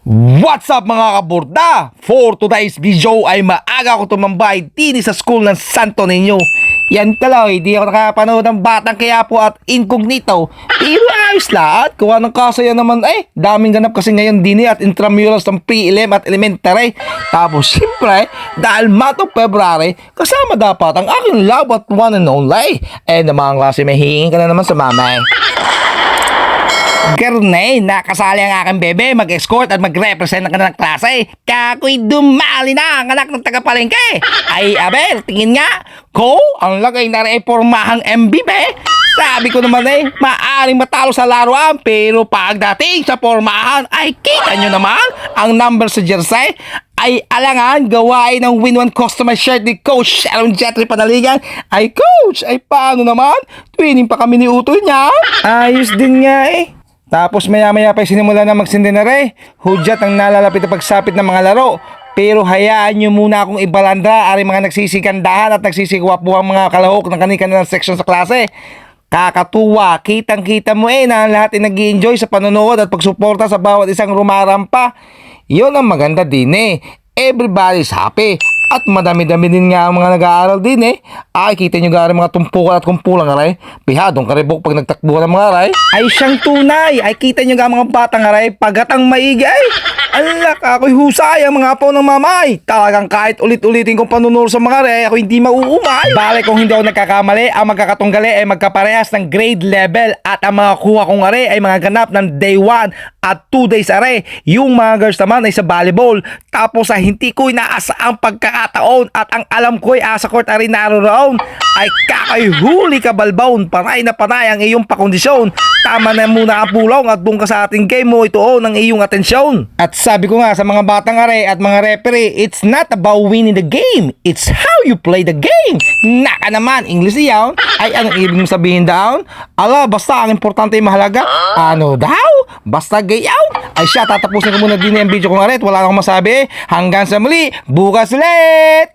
What's up mga kaburda? For today's video ay maaga ako tumambay dini sa school ng Santo Niño. Yan taloy, di ako nakapanood ng Batang Quiapo at Incognito. Pero ayos lahat, kuha ng kaso yan naman eh. Daming ganap kasi ngayon dini at intramurals ng pre-elem at elementary. Tapos siyempre, dahil Mato February, kasama dapat ang aking love at one and only. Eh na mga klase, may hingin ka na naman sa mamay. Garnay, nakasali ang aking bebe mag-escort at mag-represent ng kanilang klase. Kako'y dumali na ang anak ng tagapalengke. Ay, Abel, tingin nga. Ko, ang lagay na pormahang MB, be. Sabi ko naman eh, maaring matalo sa laruan pero pagdating sa pormahan ay kita nyo naman ang number sa jersey ay alangan gawain ng win-one customer shirt ni Coach Sharon Jetri Panaligan ay Coach, ay paano naman? Twinning pa kami ni Utoy niya. Ayos din nga eh. Tapos maya-maya pa sinimula na magsindi na rin. Hudyat ang nalalapit na pagsapit ng mga laro. Pero hayaan nyo muna akong ibalandra ari mga nagsisikandahan at nagsisikwapbuhang mga kalahok ng kanilang section sa klase. Kakatuwa, kitang-kita mo eh na lahat ay nag enjoy sa panonood at pagsuporta sa bawat isang rumarampa. Yun ang maganda din eh. Everybody's happy. At madami-dami din nga ang mga nag-aaral din eh. Ay, kita nyo gari mga tumpukan at kumpulang aray. Pihadong karibok pag nagtakbuhan ng mga aray. Ay, siyang tunay. Ay, kita nyo nga mga batang aray. Pagatang maigi ay. Alak, ako'y husay ang mga apo ng mamay. Talagang kahit ulit-ulitin kong panunuro sa mga aray, ako hindi mauumay. Bale, kung hindi ako nagkakamali, ang magkakatunggali ay magkaparehas ng grade level at ang mga kuha kong aray ay mga ganap ng day 1 at 2 days aray. Yung mga girls naman ay sa volleyball. Tapos sa hindi ko inaasa ang pagkakataon at ang alam ko ay asa court aray naroon ay kakay huli ka balbaon. Panay na panay ang iyong pakondisyon. Tama na muna ang pulong at doon ka sa ating game mo ito ng iyong atensyon. At sabi ko nga sa mga batang are at mga referee, it's not about winning the game. It's how you play the game. Naka naman, English yan. Ay, anong ibig mong sabihin down? Ala, basta ang importante ay mahalaga. Ano daw? Basta gayaw. Ay siya, tatapusin ko muna din ang video ko nga rin. Wala akong masabi. Hanggang sa muli, bukas ulit!